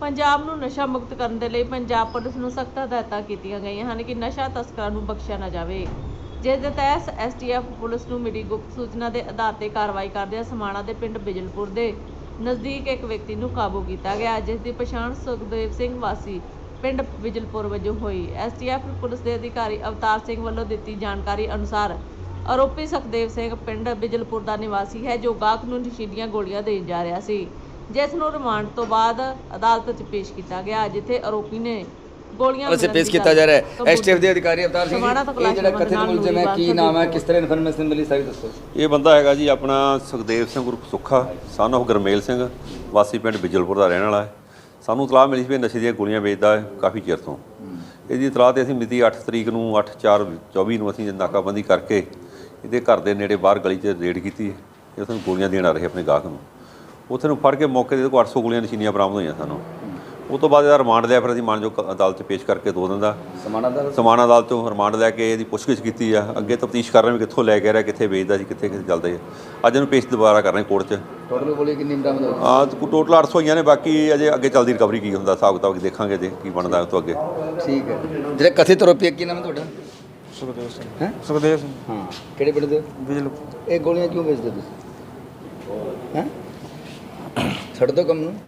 ਪੰਜਾਬ ਨੂੰ ਨਸ਼ਾ ਮੁਕਤ ਕਰਨ ਦੇ ਲਈ ਪੰਜਾਬ ਪੁਲਿਸ ਨੂੰ ਸਖਤ ਹਦਾਇਤਾਂ ਕੀਤੀਆਂ ਗਈਆਂ ਹਨ ਕਿ ਨਸ਼ਾ ਤਸਕਰਾਂ ਨੂੰ ਬਖਸ਼ਿਆ ਨਾ ਜਾਵੇ। ਜਿਸ ਦੇ ਤਹਿਤ ਐਸਟੀਐਫ ਪੁਲਿਸ ਨੂੰ ਮਿਲੀ ਗੁਪਤ ਸੂਚਨਾ ਦੇ ਆਧਾਰ ਤੇ ਕਾਰਵਾਈ ਕਰਦਿਆਂ ਸਮਾਣਾ ਦੇ ਪਿੰਡ ਬਿਜਲਪੁਰ ਦੇ ਨਜ਼ਦੀਕ ਇੱਕ ਵਿਅਕਤੀ ਨੂੰ ਕਾਬੂ ਕੀਤਾ ਗਿਆ, ਜਿਸ ਦੀ ਪਛਾਣ ਸੁਖਦੇਵ ਸਿੰਘ ਵਾਸੀ ਪਿੰਡ ਬਿਜਲਪੁਰ ਵਜੋਂ ਹੋਈ। ਐਸਟੀਐਫ ਪੁਲਿਸ ਦੇ ਅਧਿਕਾਰੀ ਅਵਤਾਰ ਸਿੰਘ ਵੱਲੋਂ ਦਿੱਤੀ ਜਾਣਕਾਰੀ ਅਨੁਸਾਰ ਆਰੋਪੀ ਸੁਖਦੇਵ ਸਿੰਘ ਪਿੰਡ ਬਿਜਲਪੁਰ ਦਾ ਨਿਵਾਸੀ ਹੈ, ਜੋ ਗਾਹਕ ਨੂੰ ਨਸ਼ੀਲੀਆਂ ਗੋਲੀਆਂ ਦੇਣ ਜਾ ਰਿਹਾ ਸੀ। ਜਿਸ ਨੂੰ ਰਿਮਾਂਡ ਤੋਂ ਬਾਅਦ ਅਦਾਲਤ 'ਚ ਪੇਸ਼ ਕੀਤਾ ਗਿਆ ਜਿੱਥੇ ਆਰੋਪੀ ਨੇ ਗੋਲੀਆਂ ਮਿਲਣ ਪੇਸ਼ ਕੀਤਾ ਜਾ ਰਿਹਾ ਹੈ। ਐਸਟੀਐਫ ਦੇ ਅਧਿਕਾਰੀ ਅਵਤਾਰ ਸਿੰਘ ਇਹ ਜਿਹੜਾ ਕਥਿਤ ਮੁਲਜ਼ਮ ਹੈ ਕੀ ਨਾਮ ਹੈ ਕਿਸ ਤਰ੍ਹਾਂ ਇਨਫੋਰਮੇਸ਼ਨ ਮਿਲੀ ਸਾਰੀ ਦੱਸੋ। ਇਹ ਬੰਦਾ ਹੈਗਾ ਜੀ ਆਪਣਾ ਸੁਖਦੇਵ ਸਿੰਘ ਉਰਫ ਸੁੱਖਾ ਸਨ of ਗਰਮੇਲ ਸਿੰਘ ਵਾਸੀ ਪਿੰਡ ਬਿਜਲਪੁਰ ਦਾ ਰਹਿਣ ਵਾਲਾ ਹੈ। ਸਾਨੂੰ ਇਤਲਾਹ ਮਿਲੀ ਸੀ ਵੀ ਨਸ਼ੇ ਦੀਆਂ ਗੋਲੀਆਂ ਵੇਚਦਾ ਹੈ ਕਾਫੀ ਚਿਰ ਤੋਂ। ਇਹਦੀ ਇਤਲਾਹ ਤੇ ਅਸੀਂ ਮਿਤੀ 8 ਤਰੀਕ ਨੂੰ 8/4/24 ਨੂੰ ਅਸੀਂ ਨਾਕਾਬੰਦੀ ਕਰਕੇ ਇਹਦੇ ਘਰ ਦੇ ਨੇੜੇ ਬਾਹਰ ਗਲੀ 'ਚ ਰੇਡ ਕੀਤੀ ਇਹ ਸਾਨੂੰ ਗੋਲੀਆਂ ਦੇਣ ਆ ਰਹੇ ਆਪਣੇ ਗਾਹਕ ਨੂੰ। ਉੱਥੇ ਨੂੰ ਫੜ ਕੇ ਮੌਕੇ ਦੇ ਕੋਲ 800 ਗੋਲੀਆਂ ਨਸ਼ੀਨੀਆਂ ਬਰਾਮਦ ਹੋਈਆਂ ਸਾਨੂੰ। ਉਹ ਤੋਂ ਬਾਅਦ ਇਹਦਾ ਰਿਮਾਂਡ ਲਿਆ ਫਿਰ ਅਸੀਂ ਮਾਨਯੋਗ ਅਦਾਲਤ 'ਚ ਪੇਸ਼ ਕਰਕੇ ਦੋ ਦਿਨ ਦਾ। ਸਮਾਣਾ ਦਾ ਸਮਾਨ ਅਦਾਲਤ ਤੋਂ ਰਿਮਾਂਡ ਲੈ ਕੇ ਇਹਦੀ ਪੁੱਛਗਿੱਛ ਕੀਤੀ ਆ। ਅੱਗੇ ਤਫਤੀਸ਼ ਕਰ ਰਹੇ ਵੀ ਕਿੱਥੋਂ ਲੈ ਕੇ ਆ ਰਿਹਾ ਕਿੱਥੇ ਵੇਚਦਾ ਸੀ ਕਿੱਥੇ ਕਿੱਥੇ ਚੱਲਦਾ ਹੈ ਅੱਜ ਇਹਨੂੰ ਪੇਸ਼ ਦੁਬਾਰਾ ਕਰ ਰਹੇ ਕੋਰਟ 'ਚ। ਟੋਟਲ ਗੋਲੀ ਕਿੰਨੀ ਬਰਾਮਦ ਆ ਟੋਟਲ 800 ਹੋਈਆਂ ਨੇ ਬਾਕੀ ਅਜੇ ਅੱਗੇ ਚੱਲਦੀ ਰਿਕਵਰੀ ਕੀ ਹੁੰਦਾ ਹਿਸਾਬ ਕਿਤਾਬ ਦੇਖਾਂਗੇ ਜੇ ਕੀ ਬਣਦਾ ਉਸ ਤੋਂ ਅੱਗੇ। ਠੀਕ ਹੈ। ਜਿਹੜਾ ਕਥਿਤ ਆਰੋਪੀ ਹੈ, ਕੀ ਨਾਮ ਤੁਹਾਡਾ? ਸੁਖਦੇਵ ਸਿੰਘ। ਹੈ? ਸੁਖਦੇਵ ਸਿੰਘ। ਹਾਂ ਕਿਹੜੇ ਪਿੰਡ ਦੇ? ਬਿਜਲ ਇਹ ਗੋਲੀਆਂ ਕਿਉਂ ਵੇਚਦੇ ਤੁਸੀਂ? ਹੈ? ਛੱਡ ਦੋ ਕੰਮ ਨੂੰ।